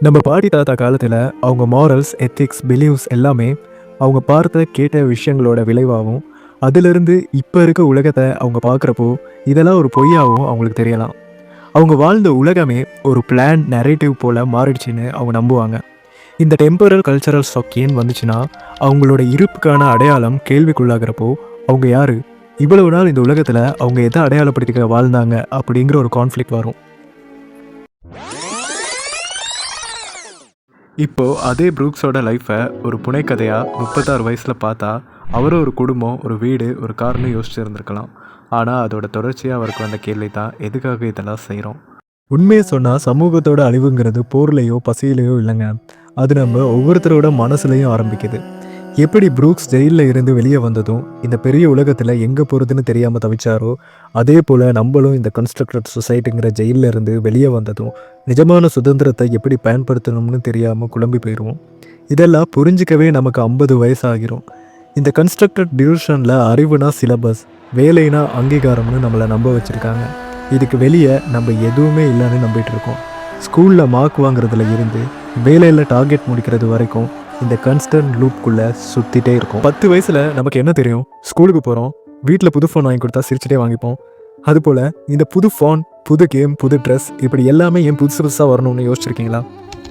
நம்ம பாட்டி தாத்தா காலத்தில் அவங்க மாரல்ஸ் எத்திக்ஸ் பிலீவ்ஸ் எல்லாமே அவங்க பார்த்த கேட்ட விஷயங்களோட விளைவாகவும் அதிலிருந்து இப்போ இருக்க உலகத்தை அவங்க பார்க்குறப்போ இதெல்லாம் ஒரு பொய்யாகவும் அவங்களுக்கு தெரியலாம். அவங்க வாழ்ந்த உலகமே ஒரு பிளான் நரேட்டிவ் போல் மாறிடுச்சுன்னு அவங்க நம்புவாங்க. இந்த டெம்பரல் கல்ச்சரல் ஷாக் ஏன் வந்துச்சுன்னா அவங்களோட இருப்புக்கான அடையாளம் கேள்விக்குள்ளாகிறப்போ அவங்க யார்? இவ்வளவு நாள் இந்த உலகத்தில் அவங்க எதை அடையாளப்படுத்திக்க வாழ்ந்தாங்க அப்படிங்கிற ஒரு கான்ஃப்ளிக் வரும். இப்போ அதே ப்ரூக்ஸோட லைஃப்பை ஒரு புனைக்கதையாக முப்பத்தாறு வயசில் பார்த்தா அவரும் ஒரு குடும்பம் ஒரு வீடு ஒரு கார்னு யோசிச்சு இருந்திருக்கலாம். ஆனால் அதோட தொடர்ச்சியாக அவருக்கு வந்த கேள்வி தான் எதுக்காக இதெல்லாம் செய்கிறோம் உண்மையை சொன்னால் சமூகத்தோட அழிவுங்கிறது போர்லேயோ பசியிலையோ இல்லைங்க. அது நம்ம ஒவ்வொருத்தரோட மனசுலையும் ஆரம்பிக்குது. எப்படி ப்ரூக்ஸ் ஜெயிலில் இருந்து வெளியே வந்ததும் இந்த பெரிய உலகத்தில் எங்கே போகிறதுன்னு தெரியாமல் தவிச்சாரோ அதே போல் நம்மளும் இந்த கன்ஸ்ட்ரக்டட் சொசைட்டிங்கிற ஜெயிலில் இருந்து வெளியே வந்ததும் நிஜமான சுதந்திரத்தை எப்படி பயன்படுத்தணும்னு தெரியாமல் குழம்பி போயிடுவோம் இதெல்லாம் புரிஞ்சிக்கவே நமக்கு ஐம்பது வயசாகிரும். இந்த கன்ஸ்ட்ரக்டட் டியூஷனில் அறிவுனா சிலபஸ் வேலைனா அங்கீகாரம்னு நம்மளை நம்ப வச்சுருக்காங்க. இதுக்கு வெளியே நம்ம எதுவுமே இல்லைன்னு நம்பிட்டு இருக்கோம். ஸ்கூலில் மார்க் வாங்குறதுல இருந்து வேலையில் டார்கெட் முடிக்கிறது வரைக்கும் இந்த கன்ஸ்டன்ட் லூப்குள்ளே சுற்றிட்டே இருக்கும். பத்து வயசில் நமக்கு என்ன தெரியும்? ஸ்கூலுக்கு போகிறோம் வீட்டில் புது ஃபோன் வாங்கி கொடுத்தா சிரிச்சுட்டே வாங்கிப்போம். அதுபோல் இந்த புது ஃபோன் புது கேம் புது ட்ரெஸ் இப்படி எல்லாமே ஏன் புதுசு புதுசாக வரணும்னு யோசிச்சிருக்கீங்களா?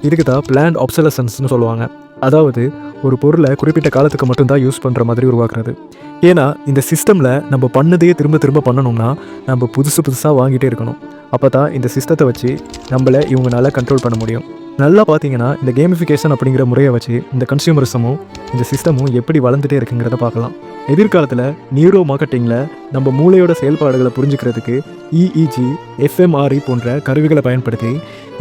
இதுக்கு தான் பிளான் ஆப்சலசன்ஸ்னு சொல்லுவாங்க. அதாவது ஒரு பொருளை குறிப்பிட்ட காலத்துக்கு மட்டும்தான் யூஸ் பண்ணுற மாதிரி உருவாக்குறது. ஏன்னா இந்த சிஸ்டமில் நம்ம பண்ணதையே திரும்ப திரும்ப பண்ணணும்னா நம்ம புதுசு புதுசாக வாங்கிட்டே இருக்கணும். அப்போ தான் இந்த சிஸ்டத்தை வச்சு நம்மளை இவங்களால கண்ட்ரோல் பண்ண முடியும். நல்லா பார்த்தீங்கன்னா இந்த கேமிஃபிகேஷன் அப்படிங்கிற முறையை வச்சு இந்த கன்சியூமரிசமும் இந்த சிஸ்டமும் எப்படி வளர்ந்துட்டே இருக்குங்கிறத பார்க்கலாம். எதிர்காலத்தில் நியூரோ மார்க்கெட்டிங்கில் நம்ம மூளையோட செயல்பாடுகளை புரிஞ்சுக்கிறதுக்கு இஇஜி எஃப்எம்ஆர்இ போன்ற கருவிகளை பயன்படுத்தி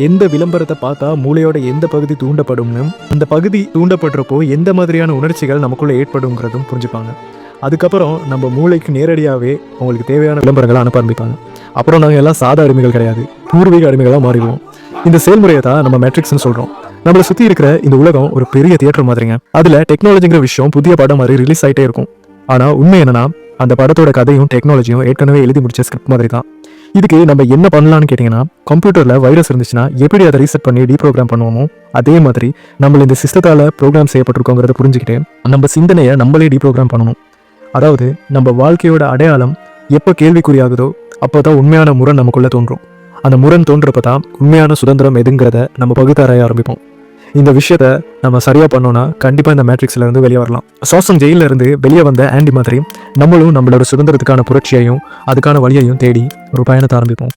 எந்த விளம்பரத்தை பார்த்தா மூளையோட எந்த பகுதி தூண்டப்படும்னு அந்த பகுதி தூண்டப்படுறப்போ எந்த மாதிரியான உணர்ச்சிகள் நமக்குள்ளே ஏற்படுங்கிறதும் புரிஞ்சுப்பாங்க. அதுக்கப்புறம் நம்ம மூளைக்கு நேரடியாகவே அவங்களுக்கு தேவையான விளம்பரங்களை அனுப்ப ஆரம்பிப்பாங்க. அப்புறம் நாங்கள் எல்லாம் சாதா அடிமைகள் கிடையாது. பூர்வீக அடிமைகளாக மாறிடுவோம். இந்த செயல்முறையை தான் நம்ம மேட்ரிக்ஸ்னு சொல்கிறோம் நம்மளை சுற்றி இருக்கிற இந்த உலகம் ஒரு பெரிய தியேட்டர் மாதிரிங்க. அதில் டெக்னாலஜிங்கிற விஷயம் புதிய படம் மாதிரி ரிலீஸ் ஆகிட்டே இருக்கும். ஆனால் உண்மை என்னன்னா அந்த படத்தோட கதையும் டெக்னாலஜியும் ஏற்கனவே எழுதி முடிச்ச ஸ்கிரிப்ட் மாதிரி தான். இதுக்கு நம்ம என்ன பண்ணலாம்னு கேட்டிங்கன்னா கம்ப்யூட்டரில் வைரஸ் இருந்துச்சுன்னா எப்படி அதை ரீசெட் பண்ணி டீப்ரோக்ராம் பண்ணுவோமோ அதே மாதிரி நம்ம இந்த சிஸ்டத்தால் ப்ரோக்ராம் செய்யப்பட்டிருக்கோங்கிறத புரிஞ்சுக்கிட்டு நம்ம சிந்தனையை நம்மளே டீப்ரோக்ராம் பண்ணணும். அதாவது நம்ம வாழ்க்கையோட அடையாளம் எப்போ கேள்விக்குறியாகுதோ அப்போ தான் உண்மையான முறை நமக்குள்ளே தோன்றும். அந்த முரண் தோன்றப்ப தான் உண்மையான சுதந்திரம் எதுங்கிறத நம்ம பகுத்தாராய ஆரம்பிப்போம். இந்த விஷயத்த நம்ம சரியாக பண்ணோம்னா கண்டிப்பாக இந்த மேட்ரிக்ஸ்ல இருந்து வெளியே வரலாம். சாசம் ஜெயிலில் இருந்து வெளியே வந்த ஆண்டி மாதிரி நம்மளும் நம்மளோட சுதந்திரத்துக்கான புரட்சியையும் அதுக்கான வழியையும் தேடி ஒரு பயணத்தை ஆரம்பிப்போம்.